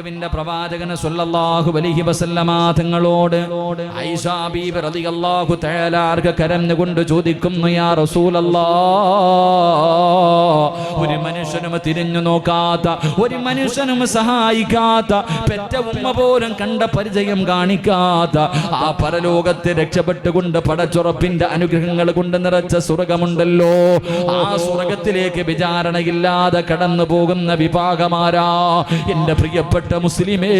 ിന്റെ പ്രവാചകന് സല്ലല്ലാഹു അലൈഹി വസല്ലമ തങ്ങളോട് ഐഷാ ബീബി റളിയല്ലാഹു തആലാർക്ക് കരഞ്ഞുകൊണ്ട് ചോദിക്കുന്നു യാ റസൂലല്ലാ ഒരു മനുഷ്യനും തിരിഞ്ഞു നോക്കാത്ത ഒരു മനുഷ്യനും സഹായിക്കാത്ത പെറ്റ ഉമ്മ പോലും കണ്ട പരിചയം കാണിക്കാത്ത ആ പരലോകത്തെ രക്ഷപ്പെട്ടുകൊണ്ട് പടച്ചുറപ്പിന്റെ അനുഗ്രഹങ്ങൾ കൊണ്ട് നിറച്ച സ്വർഗമുണ്ടല്ലോ. ആ സ്വർഗത്തിലേക്ക് വിചാരണയില്ലാതെ കടന്നു പോകുന്ന വിഭാഗമാരാ എന്റെ പ്രിയപ്പെട്ട മുസ്ലിമേ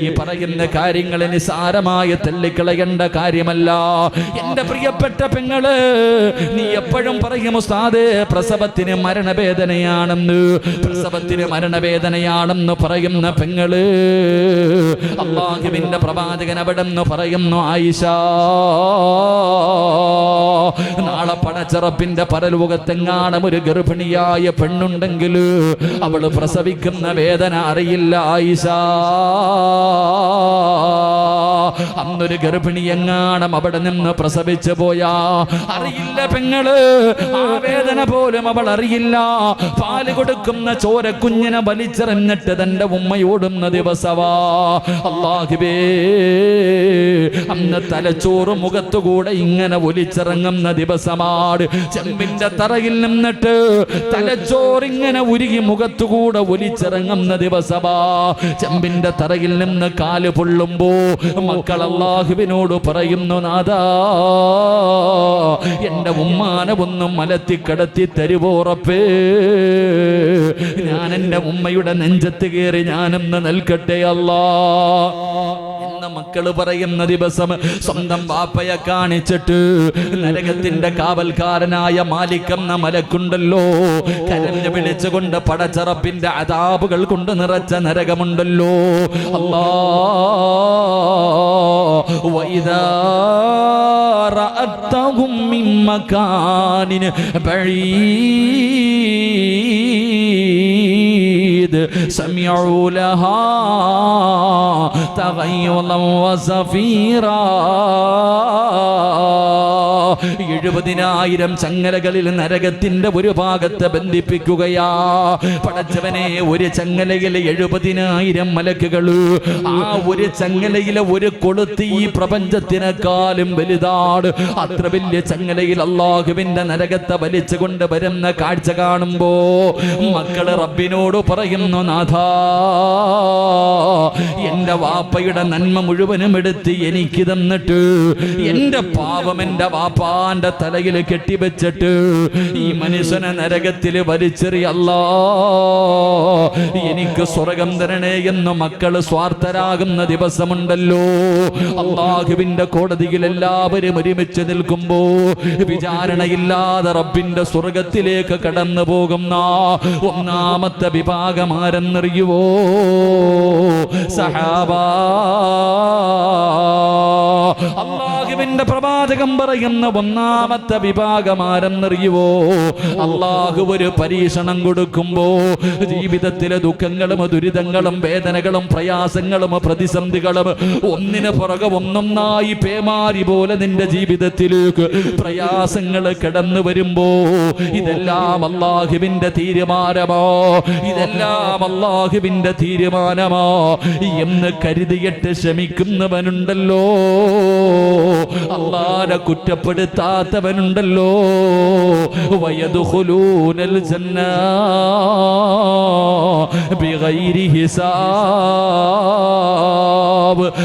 ഈ പറയുന്ന കാര്യങ്ങൾ നിസാരമായ തള്ളിക്കളയേണ്ട കാര്യമല്ല. എന്റെ പ്രിയപ്പെട്ട പെങ്ങൾ നീ എപ്പോഴും പറയും ഉസ്താദേ പ്രസവത്തിന് മരണവേദനയാണെന്ന്. പ്രസവത്തിന് മരണവേദനയാണെന്ന് പറയുന്ന പെങ്ങൾ അള്ളാഹുവിന്റെ പ്രവാചകൻ അവിടെ നിന്ന് പറയുന്നു ആയിഷ നാളെ പണച്ചെറപ്പിന്റെ പരലോകത്തെങ്ങാണം ഒരു ഗർഭിണിയായ പെണ്ണുണ്ടെങ്കിൽ അവൾ പ്രസവിക്കുന്ന വേദന അറിയില്ല ആയിഷ. അന്നൊരു ഗർഭിണി എങ്ങാണം അവിടെ നിന്ന് പ്രസവിച്ചു പോയാ? അറിയില്ല പെങ്ങൾ. ആ വേദന പോലും അവൾ അറിയില്ല. പാൽ കൊടുക്കുന്ന ചോര കുഞ്ഞിനെ വലിച്ചെറിഞ്ഞിട്ട് തന്റെ ഉമ്മയോടുന്ന ദിവസവാ. അള്ളാഹിബേ അന്ന് തലച്ചോറ് മുഖത്തുകൂടെ ഇങ്ങനെ ഒലിച്ചിറങ്ങുന്ന ദിവസമാണ്. ചെമ്പിന്റെ തറയിൽ നിന്നിട്ട് തലച്ചോറിങ്ങനെ ഉരുകി മുഖത്തുകൂടെ ഒലിച്ചിറങ്ങുന്ന ദിവസമാ ചെമ്പിന്റെ തറയിൽ നിന്ന് കാൽ പൊള്ളുമ്പോ മക്കൾ അള്ളാഹുവിനോട് പറയുന്നു നാദാ എന്റെ ഉമ്മാനെ ഒന്നും മലത്തി കടത്തി തരുവോറപ്പേ ഞാൻ എന്റെ ഉമ്മയുടെ നെഞ്ചത്ത് കയറി ഞാനെന്ന് നൽകട്ടെ അല്ലാ. മക്കൾ പറയുന്ന ദിവസം സ്വന്തം വാപ്പയെ കാണിച്ചിട്ട് നരകത്തിന്റെ കാവൽക്കാരനായ മാലിക്കെന്ന മലക്കുണ്ടല്ലോ കരഞ്ഞു വിളിച്ചുകൊണ്ട് പടച്ചറപ്പിന്റെ അതാപുകൾ കൊണ്ട് നിറച്ച നരകമുണ്ടല്ലോ. അല്ലാ വൈദാ رأتهم من مكان بعيد. سمعوا لها تغيظا وزفيرا. എഴുപതിനായിരം ചങ്ങലകളിൽ നരകത്തിന്റെ ഒരു ഭാഗത്ത് ബന്ധിപ്പിക്കുകയാ. പടച്ചവനെ ഒരു ചങ്ങലയിൽ എഴുപതിനായിരം മലക്കുകൾ. ആ ഒരു ചങ്ങലയിലെ ഒരു കൊളുത്തി ഈ പ്രപഞ്ചത്തിനെക്കാളും വലുതാണ്. അത്ര വലിയ ചങ്ങലയിൽ അള്ളാഹുവിന്റെ നരകത്തെ വലിച്ചുകൊണ്ട് വരുന്ന കാഴ്ച കാണുമ്പോ മക്കൾ റബ്ബിനോട് പറയുന്നു നാഥ എന്റെ വാപ്പയുടെ നന്മ മുഴുവനും എടുത്ത് എനിക്ക് തന്നിട്ട് എന്റെ പാപം എന്റെ വാപ്പാന്റെ തലയിൽ കെട്ടിവെച്ചിട്ട് ഈ മനുഷ്യനെ നരകത്തിൽ വലിച്ചെറിയല്ല എനിക്ക് സ്വർഗം തരണേ എന്ന് മക്കൾ സ്വാർത്ഥരാകുന്ന ദിവസമുണ്ടല്ലോ. അള്ളാഹുവിന്റെ കോടതിയിൽ എല്ലാവരും ഒരുമിച്ച് നിൽക്കുമ്പോ വിചാരണയില്ലാതെ റബ്ബിന്റെ സ്വർഗത്തിലേക്ക് കടന്നു പോകുന്ന ഒന്നാമത്തെ വിഭാഗം ആരെന്നറിയുവോ സഹാബാ അള്ളാഹുവിന്റെ പ്രവാചകം പറയുന്ന ഒന്നാമത്തെ വിഭാഗം ആരെന്നറിയുവോ അള്ളാഹു ഒരു പരീക്ഷണം കൊടുക്കുമ്പോ ജീവിതത്തിലെ ദുഃഖങ്ങളും ദുരിതങ്ങളും വേദനകളും പ്രയാസങ്ങളും പ്രതിസന്ധികളും ഒന്നിന് പുറകെ ഒന്നൊന്നായി പേമാരി പോലെ നിന്റെ ജീവിതത്തിലേക്ക് പ്രയാസങ്ങൾ കിടന്നു വരുമ്പോ ഇതെല്ലാം അള്ളാഹുവിന്റെ തീരുമാനമോ. ഇതെല്ലാം അള്ളാഹുവിന്റെ തീരുമാനമോ. എന്ന് കരുതിയിട്ട് ശമിക്കുന്നവനുണ്ടല്ലോ അള്ളാനെ കുറ്റപ്പെടുത്താത്തവനുണ്ടല്ലോ. വയതുഹുലൂനൽ ജന്ന ഹിസാബ്.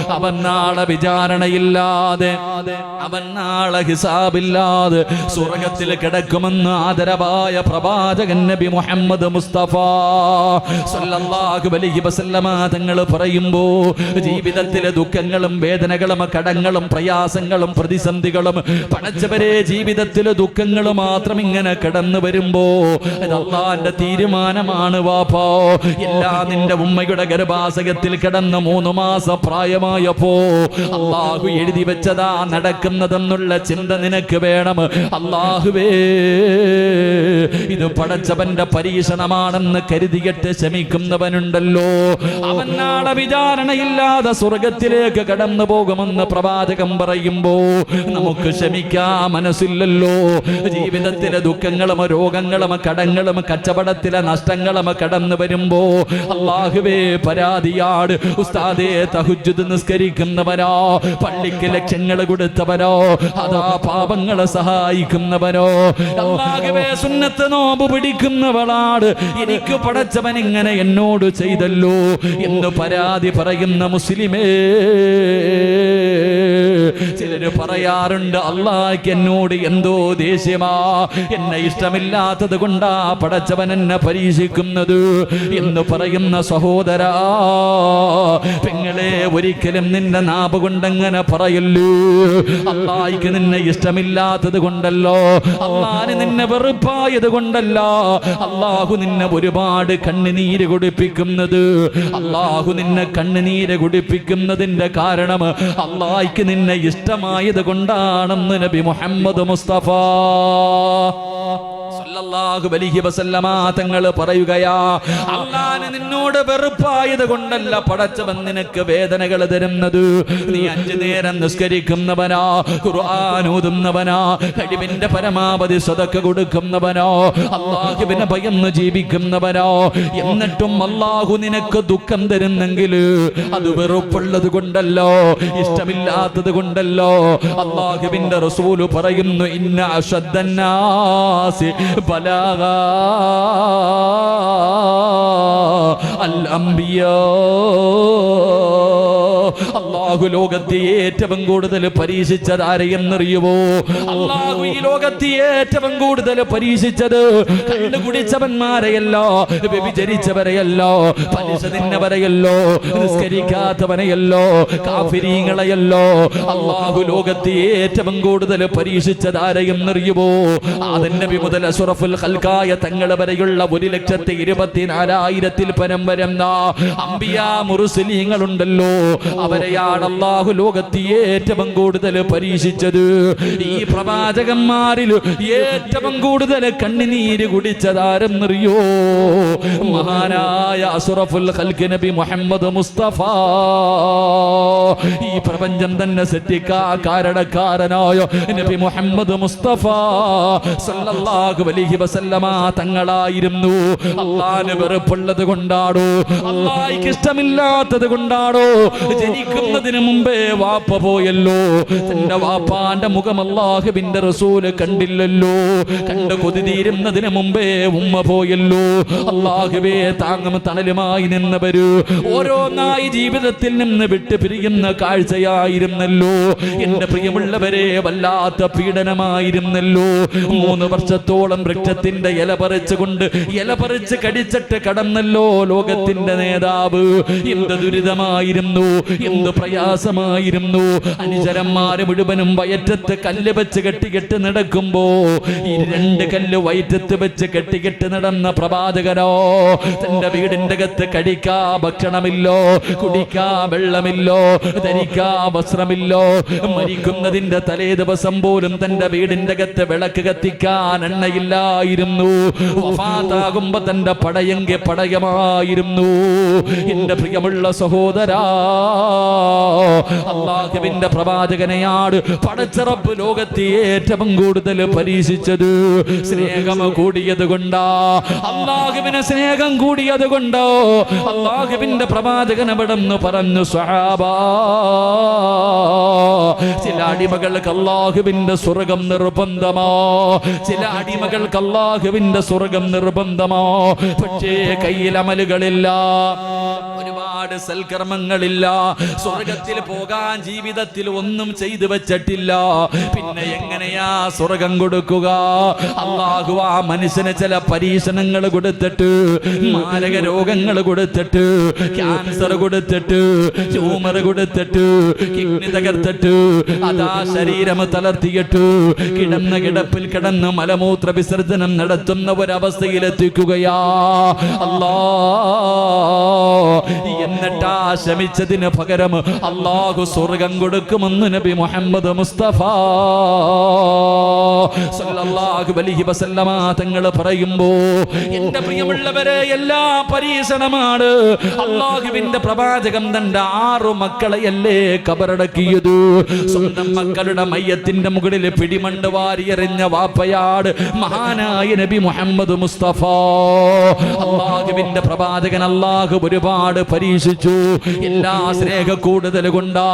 അവൻ നാളെ വിചാരണയില്ലാതെ അവൻ നാളെ ഹിസാബില്ലാതെ സ്വർഗത്തിൽ കിടക്കുമെന്ന് ആദരവായ പ്രവാചകൻ നബി മുഹമ്മദ് മുസ്തഫ സല്ലല്ലാഹു അലൈഹി വസല്ലമ തങ്ങൾ പറയുമ്പോ ജീവിതത്തിലെ ദുഃഖങ്ങളും വേദനകളും കടങ്ങളും പ്രയാസങ്ങളും പ്രതിസന്ധികളും പടച്ചവരെ ജീവിതത്തിലെ ദുഃഖങ്ങൾ മാത്രം ഇങ്ങനെ കടന്നു വരുമ്പോ അത് അള്ളാന്റെ തീരുമാനമാണ് വാപ്പോ. എല്ലാ നിന്റെ ഉമ്മയുടെ ഗർഭാശയത്തിൽ കിടന്ന് മൂന്ന് മാസ പ്രായമായപ്പോ അള്ളാഹു എഴുതി വെച്ചതാ നടക്കുന്നതെന്നുള്ള ചിന്ത നിനക്ക് വേണം. അള്ളാഹുവേ ഇത് പടച്ചവന്റെ പരീക്ഷണമാണെന്ന് കരുതിയിട്ട് ശമിക്കുന്നവനുണ്ടല്ലോ അവൻ നാളെ വിചാരണയില്ലാതെ സ്വർഗത്തിലേക്ക് കടന്നു പോകുമെന്ന് പ്രവാചകം പറയുമ്പോ പറയുമ്പോ നമുക്ക് ക്ഷമിക്കാൻ മനസ്സില്ലല്ലോ. ജീവിതത്തിലെ ദുഃഖങ്ങളും രോഗങ്ങളും കടങ്ങളും കച്ചവടത്തിലെ നഷ്ടങ്ങളും കടന്നു വരുമ്പോ അള്ളാഹുവേ പരാതിയാട് ഉസ്താദേ തഹുജുദ് നിസ്കരിക്കുന്നവരോ പള്ളിക്ക് ലക്ഷ്യങ്ങൾ കൊടുത്തവരോ അതാ പാപങ്ങളെ സഹായിക്കുന്നവരോ അള്ളാഹുവേ സുന്നത്ത് നോമ്പ് പിടിക്കുന്നവളാട് എനിക്ക് പടച്ചവൻ ഇങ്ങനെ എന്നോട് ചെയ്തല്ലോ എന്ന് പരാതി പറയുന്ന മുസ്ലിമേ ചിലര് പറയാറുണ്ട് അള്ളാഹ്ക്ക് എന്നോട് എന്തോ ദേഷ്യമാ. എന്നെ ഇഷ്ടമില്ലാത്തത് കൊണ്ടാ പടച്ചവൻ എന്നെ പരീക്ഷിക്കുന്നത് എന്ന് പറയുന്ന സഹോദരാ. പെങ്ങളെ ഒരിക്കലും നിന്റെ നാപ് കൊണ്ടങ്ങനെ പറയല്ലൂ? അള്ളാഹിക്ക് നിന്നെ ഇഷ്ടമില്ലാത്തത് കൊണ്ടല്ലോ. അള്ളാന് നിന്നെ വെറുപ്പായത് കൊണ്ടല്ല. അള്ളാഹു നിന്നെ ഒരുപാട് കണ്ണുനീര് കുടിപ്പിക്കുന്നത്. അള്ളാഹു നിന്നെ കണ്ണുനീര് കുടിപ്പിക്കുന്നതിന്റെ കാരണം അള്ളാഹിക്ക് നിന്നെ ഇഷ്ടമായത് കൊണ്ടാണെന്ന് നബി മുഹമ്മദ് മുസ്തഫ. സല്ലല്ലാഹു അലൈഹി വസല്ലമ തങ്ങൾ പറയുകയാ അള്ളാന് നിന്നോട് വെറുപ്പായത് കൊണ്ടല്ല പടച്ചവൻ നിനക്ക് വേദനകൾ തരുന്നത്. നീ അഞ്ചു നേരം നിസ്കരിക്കുന്നവനാ ഖുർആൻ ഓതുന്നവനാ കഴിവിന്റെ പരമാവധി സ്വതക്ക കൊടുക്കുന്നവനോ അള്ളാഹുവിനെ ഭയന്ന് ജീവിക്കുന്നവനോ. എന്നിട്ടും അള്ളാഹു നിനക്ക് ദുഃഖം തരുന്നെങ്കിൽ അത് വെറുപ്പുള്ളത് കൊണ്ടല്ലോ ഇഷ്ടമില്ലാത്തത് കൊണ്ടല്ലോ. അള്ളാഹുവിന്റെ റസൂൽ പറയുന്നു ഇന്ന അഷദ്ദന്നാസി അൽ അംബിയാ. അള്ളാഹു ലോകത്തെ ഏറ്റവും കൂടുതൽ പരീക്ഷിച്ചത് ആരെയെന്നറിയുമോ അള്ളാഹു ഈ ലോകത്തെ ഏറ്റവും കൂടുതൽ പരീക്ഷിച്ചത് കണ്ണു കുടിച്ചവന്മാരെയല്ലോ വ്യഭിചരിച്ചവരെയല്ലോ പലിശ നിസ്കരിക്കാത്തവനെയല്ലോ കാഫിരീങ്ങളെയല്ലോ. അള്ളാഹു ലോകത്തെ ഏറ്റവും കൂടുതൽ പരീക്ഷിച്ചത് ആരെയെന്നറിയുമോ ആദൻ നബി മുതൽ അസുറഫുൽ ഖൽക്കായ തങ്ങൾ വരെയുള്ള ഒരു ലക്ഷത്തി ഇരുപത്തിനാലായിരത്തിൽ പരം വരുന്ന അമ്പിയ മുറുസലീങ്ങളുണ്ടല്ലോ അവരെയാണ് അള്ളാഹു ലോകത്ത് ഏറ്റവും കൂടുതൽ പരീക്ഷിച്ചത്. ഈ പ്രവാചകന്മാരിൽ ഏറ്റവും കൂടുതൽ കണ്ണുനീര് കുടിച്ചതാരെന്നറിയോ? മഹാനായ അസുറഫുൽ നബി മുഹമ്മദ് മുസ്തഫ. ഈ പ്രപഞ്ചം തന്നെ സെറ്റിക്കാ കാരണക്കാരനായ നബി മുഹമ്മദ് മുസ്തഫ. സല്ലല്ലാഹു അലൈഹി വസല്ലമ തങ്ങളായിരുന്നു. അള്ളാന് വെറുപ്പുള്ളത് കൊണ്ടാണോ അള്ളാഹിക്ക് ഇഷ്ടമില്ലാത്തത് കൊണ്ടാണോ ജനിക്കുന്നതിന് മുമ്പേ വാപ്പ പോയല്ലോ. തന്റെ വാപ്പാന്റെ മുഖം അള്ളാഹുബിന്റെ റസൂൽ കണ്ടില്ലല്ലോ. കണ്ട് കൊതി തീരുന്നതിന് മുമ്പേ ഉമ്മ പോയല്ലോ. അള്ളാഹുബേ താങ്ങും തണലുമായി നിന്നവര് ഓരോന്നായി ജീവിതത്തിൽ നിന്ന് വിട്ടു പിരിയുന്ന കാഴ്ചയായിരുന്നല്ലോ. എന്റെ പ്രിയമുള്ളവരെ വല്ലാത്ത പീഡനമായിരുന്നല്ലോ. മൂന്ന് വർഷത്തോളം വൃക്ഷത്തിന്റെ ഇല പറിച്ചുകൊണ്ട് ഇല പറിച്ച് കടിച്ചിട്ട് കടന്നല്ലോ ലോകത്തിന്റെ നേതാവ്. എന്ത് ദുരിതമായിരുന്നു എന്ത് പ്രയാസമായിരുന്നു അനുചരന്മാര് മുഴുവനും വയറ്റത്ത് കല്ല് വെച്ച് കെട്ടിക്കെട്ട് നടക്കുമ്പോ ഈ രണ്ട് കല്ല് വയറ്റത്ത് വെച്ച് കെട്ടിക്കെട്ട് നടന്ന പ്രവാചകനോ തന്റെ വീടിന്റെ അകത്ത് കഴിക്കാ ഭക്ഷണമില്ലോ കുടിക്കാ വെള്ളമില്ലോ ധരിക്കാ വസ്ത്രമില്ലോ മരിക്കുന്നതിന്റെ തലേ ദിവസം പോലും തന്റെ വീടിന്റെ അകത്ത് വിളക്ക് കത്തിക്കാൻ എണ്ണയില്ലായിരുന്നു. വഫാത്താകുമ്പോ തന്റെ പടയെങ്കിൽ പടയമായിരുന്നു. എന്റെ പ്രിയമുള്ള സഹോദരാ അള്ളാഹുവിന്റെ പ്രവാചകനെയാണ് പടച്ചറപ്പ് ലോകത്തെ ഏറ്റവും കൂടുതൽ പരീക്ഷിച്ചത് സ്നേഹം കൂടിയത് കൊണ്ടാ. അള്ളാഹുവിന് സ്നേഹം കൂടിയത് കൊണ്ടോ? അള്ളാഹുവിന്റെ പ്രവാചകൻ എവിടെന്ന് പറഞ്ഞു ചില അടിമകൾക്ക് അള്ളാഹുവിന്റെ സ്വർഗം നിർബന്ധമോ. ചില അടിമകൾക്ക് അള്ളാഹുവിന്റെ സ്വർഗം നിർബന്ധമോ. പക്ഷേ കയ്യിൽ അമലുകളില്ല. ഒരുപാട് സൽക്കർമ്മങ്ങളില്ല. സ്വർഗത്തിൽ പോകാൻ ജീവിതത്തിൽ ഒന്നും ചെയ്തു വെച്ചിട്ടില്ല. പിന്നെ എങ്ങനെയാ സ്വർഗം കൊടുക്കുക? അള്ളാഹു ആ മനുഷ്യന് ചില പരീക്ഷണങ്ങൾ കൊടുത്തിട്ട് മാരക രോഗങ്ങൾ കൊടുത്തിട്ട് ക്യാൻസർ കൊടുത്തിട്ട് ട്യൂമർ കൊടുത്തിട്ട് കിഡ്നി തകർത്തിട്ട് അതാ ശരീരം തളർത്തിയിട്ട് കിടന്ന കിടപ്പിൽ കിടന്ന് മലമൂത്ര വിസർജനം നടത്തുന്ന ഒരവസ്ഥയിലെത്തിക്കുകയാ. അല്ലാ എന്നിട്ട് ശമിച്ചതിന് പകരം അള്ളാഹു സ്വർഗം കൊടുക്കുമെന്ന് നബി മുഹമ്മദ് മുസ്തഫ സല്ലല്ലാഹു അലൈഹി വസല്ലമ തങ്ങൾ പറയുമ്പോ എന്റെ പ്രിയമുള്ളവരെ എല്ലാ പരീക്ഷണമാണ്. അള്ളാഹുവിന്റെ പ്രവാചകം തന്റെ ആറു മക്കളെയല്ലേ കബറടക്കിയത്? സ്വന്തം മക്കളുടെ മയ്യത്തിന്റെ മുകളിൽ പിടിമണ്ട് വാരിയെറിഞ്ഞ വാപ്പയാട് മഹാനായ നബി മുഹമ്മദ് മുസ്തഫ. അള്ളാഹുവിന്റെ പ്രവാചകൻ അള്ളാഹു ഒരുപാട് പരീക്ഷിച്ചു എല്ലാ സ്നേഹ കൂടുതൽ കൊണ്ടാ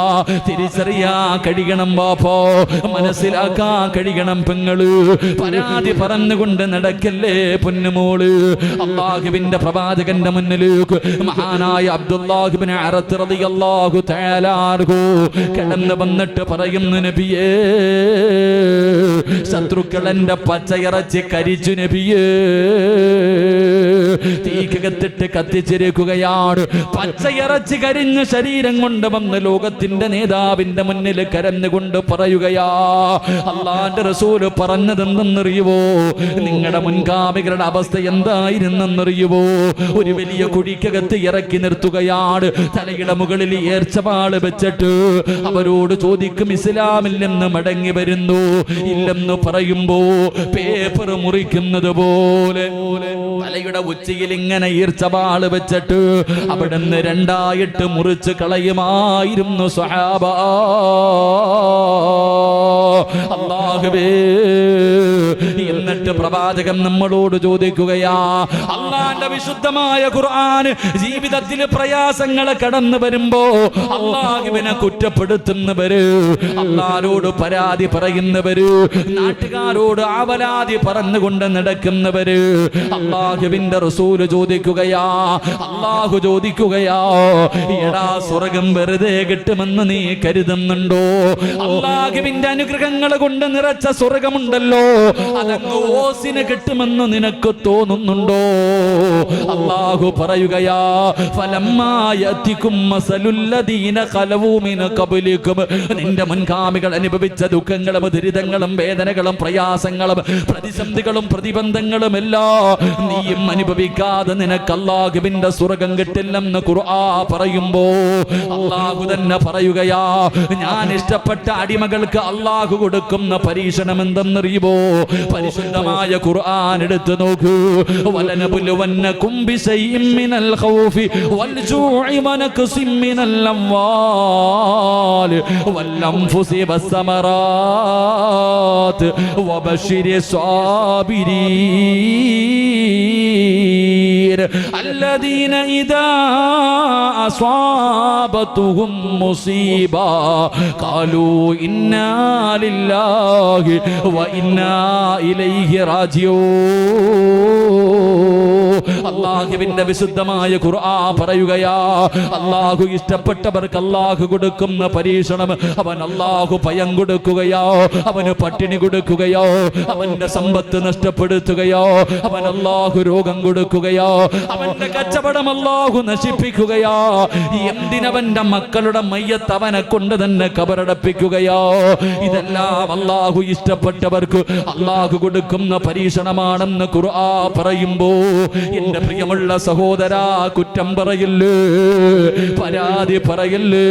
തിരിച്ചറിയാ കഴിയണം ബാപ്പോ. മനസ്സിലാക്കാ കഴിയണം പെങ്ങൾ. പരാതി പറഞ്ഞുകൊണ്ട് നടക്കല്ലേ പൊന്നുമോൾ. അള്ളാഹുവിന്റെ പ്രവാചകന്റെ മുന്നിലേക്ക് മഹാനായ അബ്ദുല്ലാഹുബിനെ അറത്തിറതിയല്ലാഹു തേലാർഹു കിടന്ന് വന്നിട്ട് പറയുന്നു നബിയേ ശത്രുക്കൾ എന്റെ പച്ചയിറച്ചി കരിച്ചു നബിയേ. തീക്കകത്തിട്ട് കത്തിച്ചിരിക്കുകയാണ്. പച്ചയിറച്ചി കരിഞ്ഞ ശരീരം കൊണ്ട് വന്ന് ലോകത്തിന്റെ നേതാവിന്റെ മുന്നിൽ കരഞ്ഞുകൊണ്ട് പറയുകയാ അള്ളാന്റെ റസൂൽ പറഞ്ഞതെന്തെന്നറിയുവോ? നിങ്ങളുടെ മുൻഗാമികളുടെ അവസ്ഥ എന്തായിരുന്നെന്നറിയുവോ? ഒരു വലിയ കുഴിക്കകത്ത് ഇറക്കി നിർത്തുകയാണ്. തലയുടെ മുകളിൽ ഏർച്ചപാൾ വെച്ചിട്ട് അവരോട് ചോദിക്കും ഇസ്ലാമില്ലെന്ന് മടങ്ങി വരുന്നു? ഇല്ലെന്ന് പറയുമ്പോ പേപ്പർ മുറിക്കുന്നത് പോലെ. തലയുടെ ഉച്ചയിൽ ഇങ്ങനെ ഈർച്ചവാൾ വെച്ചിട്ട് അവിടുന്ന് രണ്ടായിട്ട് മുറിച്ച് കളയുമായിരുന്നു സ്വഹാബ. അള്ളാഹുവേ എന്നിട്ട് പ്രവാചകൻ നമ്മളോട് ചോദിക്കുകയാ അള്ളാന്റെ വിശുദ്ധമായ ഖുർആൻ ജീവിതത്തിൽ പ്രയാസങ്ങൾ കടന്നു വരുമ്പോ അള്ളാഹുവിനെ കുറ്റപ്പെടുത്തുന്നവര് അള്ളാരോട് പരാതി പറയുന്നവര് നാട്ടുകാരോട് ആവലാതി പറഞ്ഞുകൊണ്ട് നടക്കുന്നവര്. അള്ളാഹുവിന്റെ റസൂൽ ചോദിക്കുകയാ അള്ളാഹു ചോദിക്കുകയാ എടാ സ്വർഗം വെറുതെ കിട്ടുമെന്ന് നീ കരുതുന്നുണ്ടോ? അള്ളാഹുവിന്റെ അനുഗ്രഹങ്ങൾ കൊണ്ട് നിറച്ച സ്വർഗമുണ്ടല്ലോ അതങ്ങ് ഓസിന് കിട്ടുമെന്ന് നിനക്ക് തോന്നുന്നുണ്ടോ? അള്ളാഹു പറയുകയാ ഫലമായത്തിക്കും മസലുല്ലദീന കബലിക്കും നിന്റെ മുൻഗാമികൾ അനുഭവിച്ച ദുഃഖങ്ങളും ദുരിതങ്ങളും വേദനകളും പ്രയാസങ്ങളും പ്രതിസന്ധികളും പ്രതിബന്ധങ്ങളും എല്ലാം നീയും അനുഭവിക്കാതെ നിനക്ക് അള്ളാഹുവിന്റെ സ്വർഗം കിട്ടില്ലെന്ന് ഖുർആ പറയുമ്പോ അള്ളാഹു തന്നെ പറയുകയാ ഞാൻ ഇഷ്ടപ്പെട്ട അടിമകൾക്ക് അള്ളാഹു കൊടുക്കുന്ന പരീക്ഷണം എന്തെന്നറിയുമോ? പരിശുദ്ധമായ ഖുർആൻ എടുത്തു നോക്കൂ. വലനബുലുവന്നകും ബിശൈഇൻ മിനൽ ഖൗഫി വൽ ജൂഇ വനക്സിം മിനൽ അംവാൽ വൽ അൻഫുസി വസ്സമറാത്ത് വബശിരി الصابرين الذين إذا أصابتهم مصيبة قالوا إنا لله وإنا إليه راجعون അള്ളാഹുവിന്റെ വിശുദ്ധമായ ഖുർആ പറയുകയാ അള്ളാഹു ഇഷ്ടപ്പെട്ടവർക്ക് അള്ളാഹു കൊടുക്കുന്ന പരീക്ഷണം അവൻ അള്ളാഹു ഭയം കൊടുക്കുകയോ അവന് പട്ടിണി കൊടുക്കുകയോ അവന്റെ സമ്പത്ത് നഷ്ടപ്പെടുത്തുകയോ അവൻ അള്ളാഹു രോഗം കൊടുക്കുകയോ അവന്റെ കച്ചവടം അല്ലാഹു നശിപ്പിക്കുകയോ. എന്തിനവന്റെ മക്കളുടെ മയ്യത്ത് അവനെ കൊണ്ട് തന്നെ കബറടപ്പിക്കുകയോ. ഇതെല്ലാം അല്ലാഹു ഇഷ്ടപ്പെട്ടവർക്ക് അല്ലാഹു കൊടുക്കുന്ന പരീക്ഷണമാണെന്ന് ഖുർആ പറയുമ്പോ എന്റെ പ്രിയമുള്ള സഹോദരാ കുറ്റം പറയില്ലേ? പരാതി പറയില്ലേ?